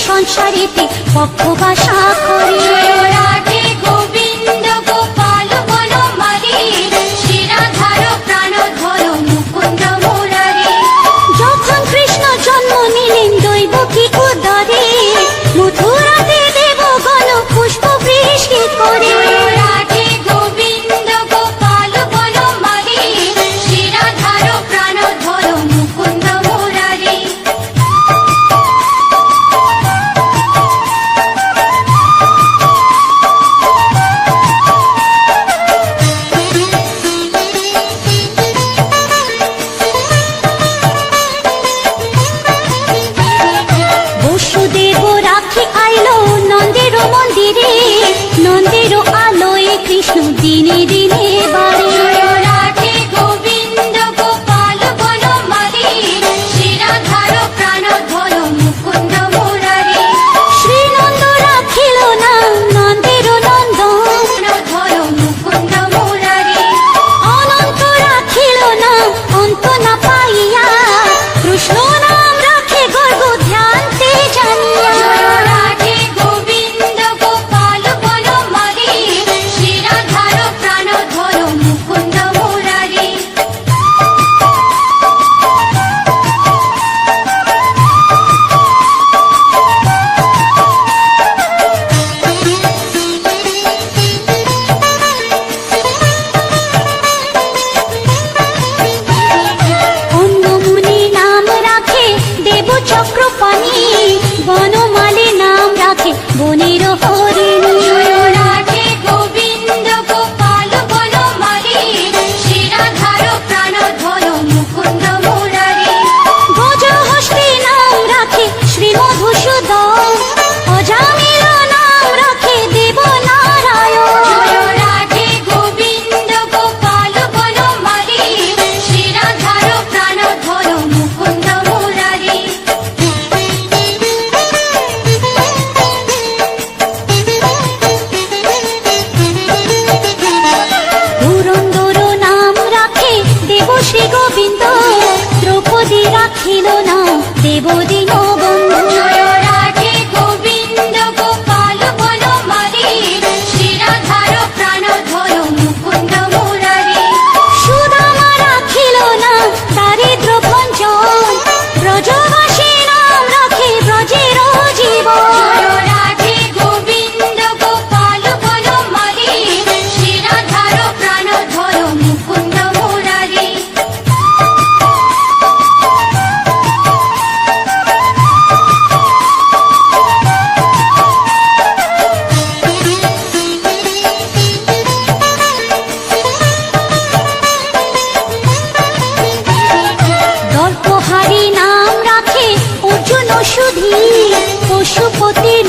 সংসারেতে পক্ষ বাসা করি নন্দের আলোয় কৃষ্ণ দিনে দিনে শিব শ্রী গোবিন্দ দ্রৌপদী রাখিল না দেবদিন পশুপতি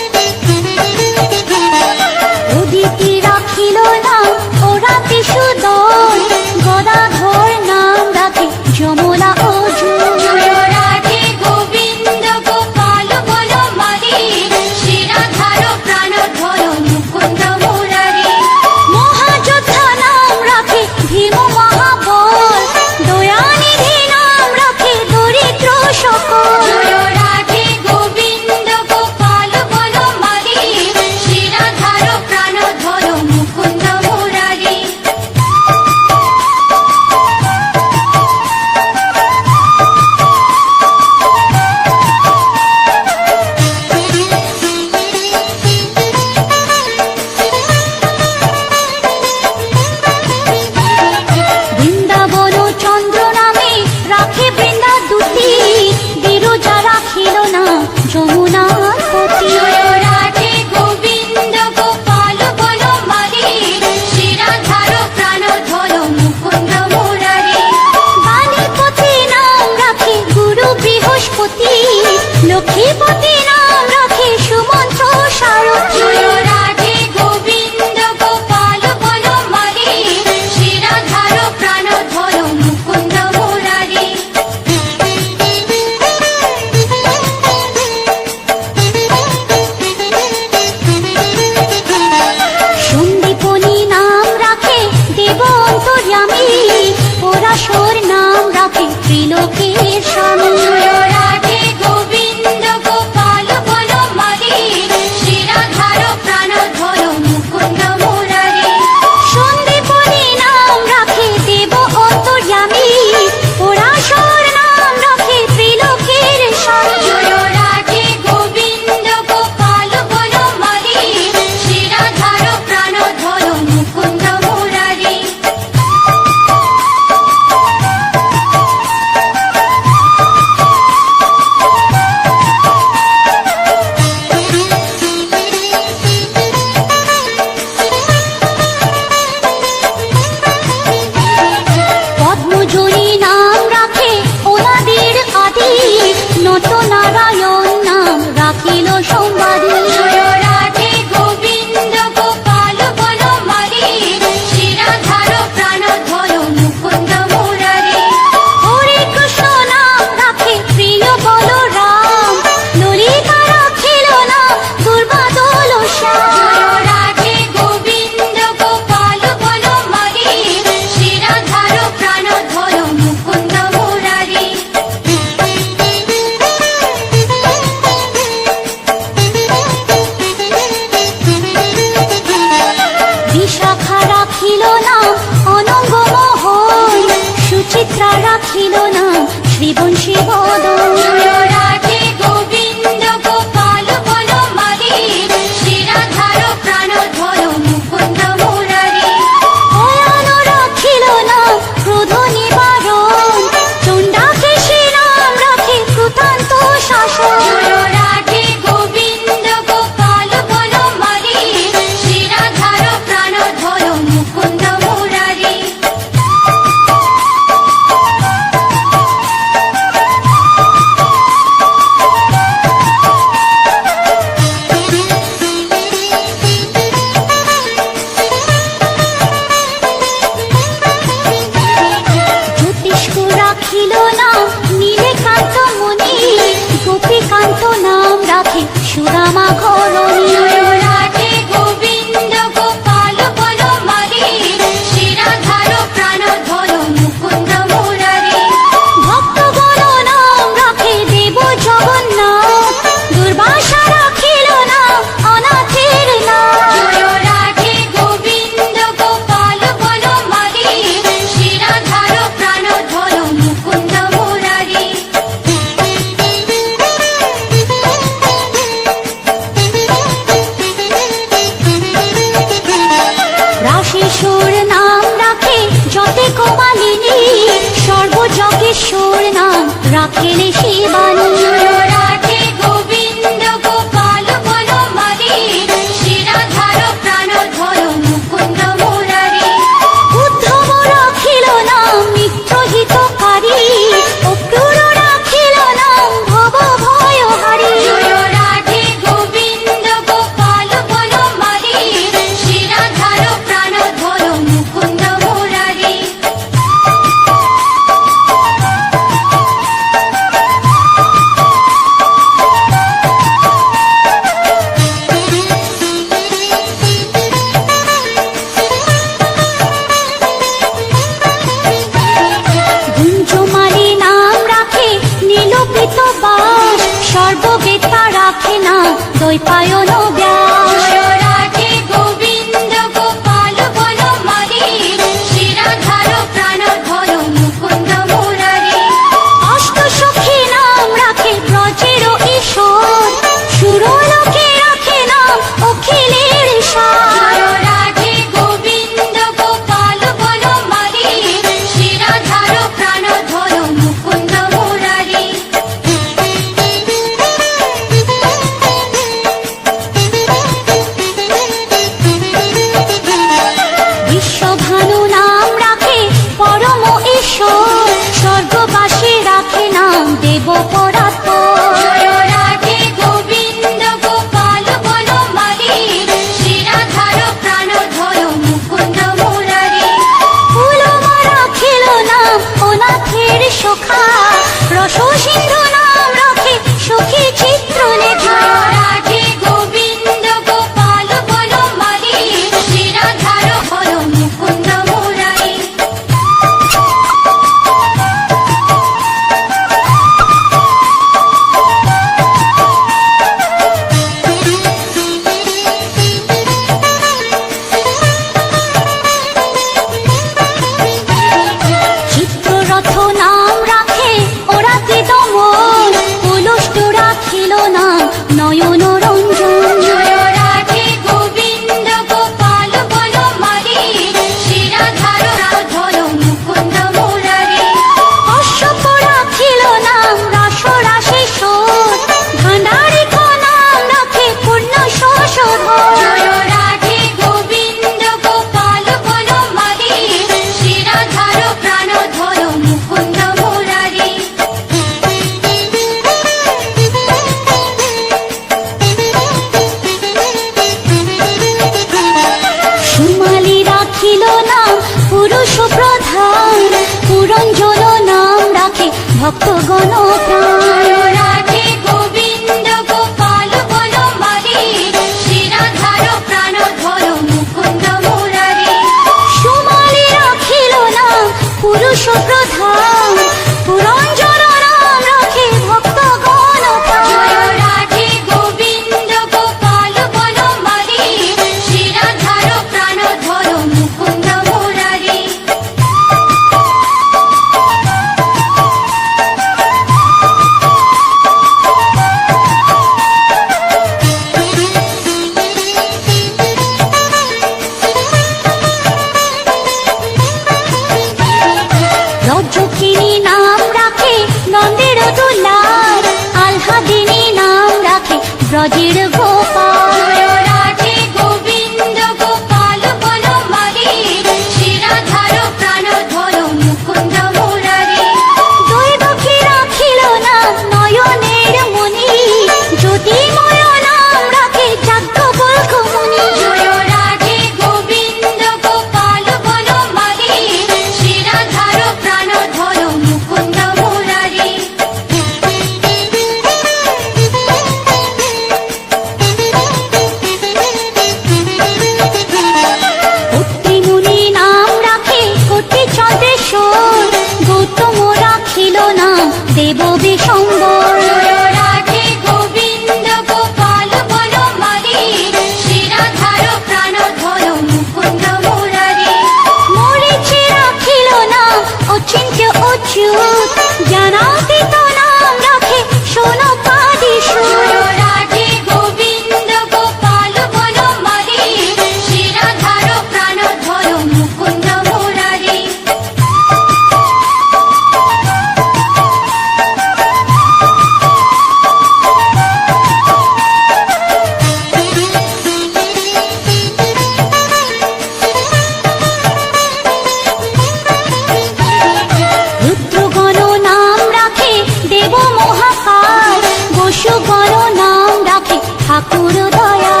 거야.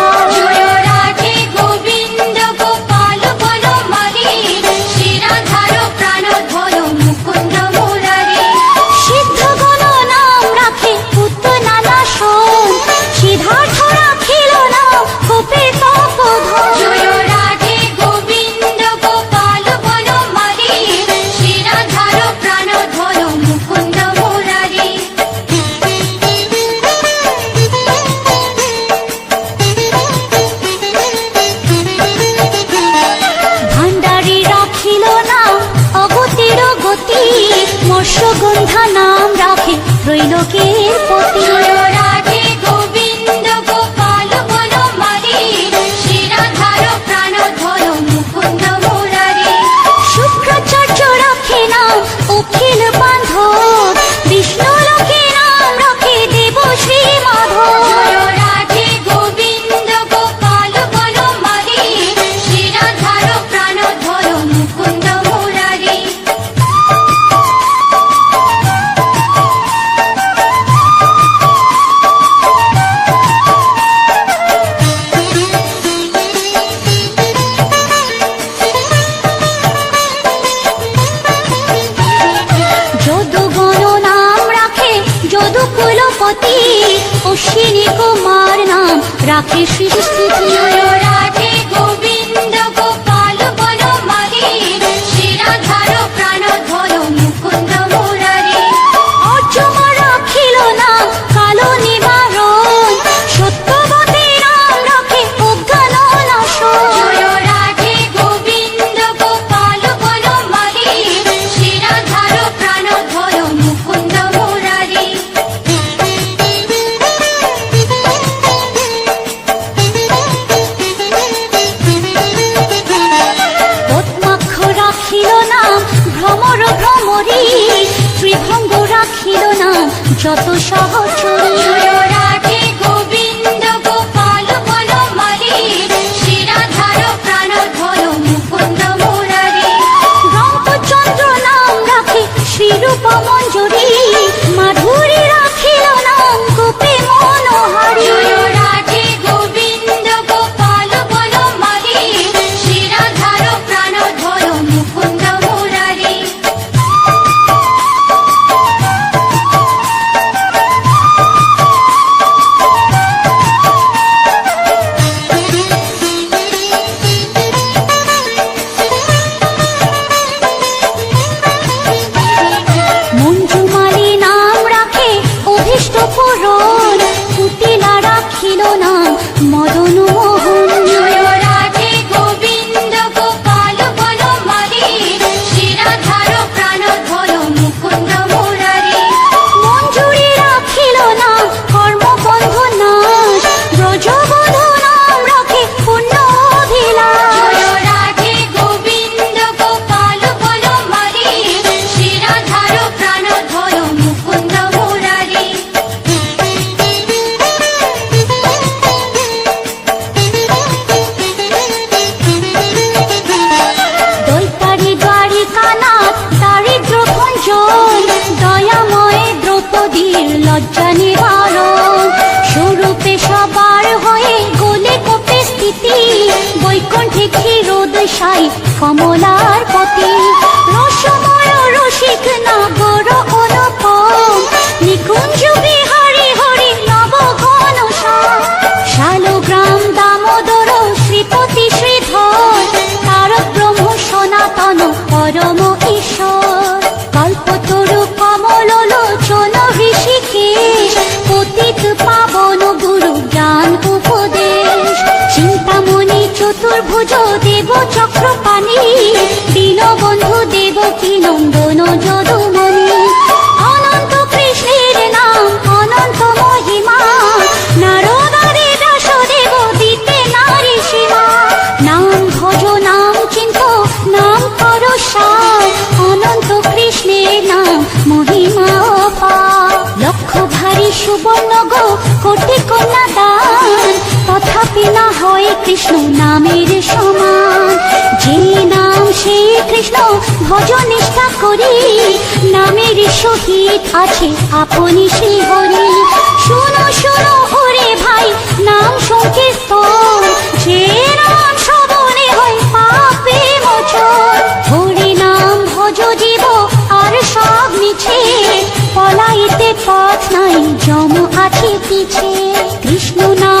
কি নন্দন যদুমণি অনন্ত কৃষ্ণের নাম অনন্ত মহিমা নারদারে দাসদেব দিতে নারী সীমা। নাম ভজ, নাম চিন্ত, নাম কর সার। অনন্ত কৃষ্ণের নাম মহিমা অপার লক্ষ ভারী সুবর্ণ গো, কোটি তথাপি না হয় কৃষ্ণ নামের সমান। যে নাম সে কৃষ্ণ ভজ নিষ্ঠা করি। নামের সহিত আছে আপনি শ্রী হরি। শুনো শুনো ওরে ভাই, নাম সংকীর্তন। যে নাম শ্রবণে হয় পাপে মোচন। হরি নাম ভজ জীব, আর সব মিছে। পলাইতে পথ নাই, জম আছে পিছে। কৃষ্ণ নাম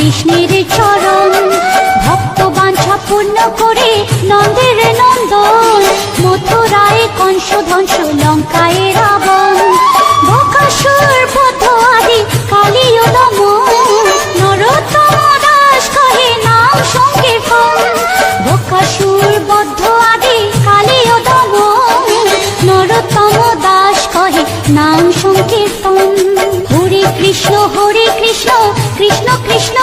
রাধা কৃষ্ণের চরণ ভক্ত বাঞ্ছা পূর্ণ করে নন্দের নন্দন, মথুরায় কংস ধ্বংস লঙ্কায় রাবণ, বকাসুর বধ আদি কালীয় দমন নরোত্তম দাস কহে নাম সংকীর্তন বকাসুর বদ্ধ আদি কালীয় দমন নরোত্তম দাস কহে নাম সংকীর্তন হরে কৃষ্ণ হরে কৃষ্ণ কৃষ্ণ কৃষ্ণ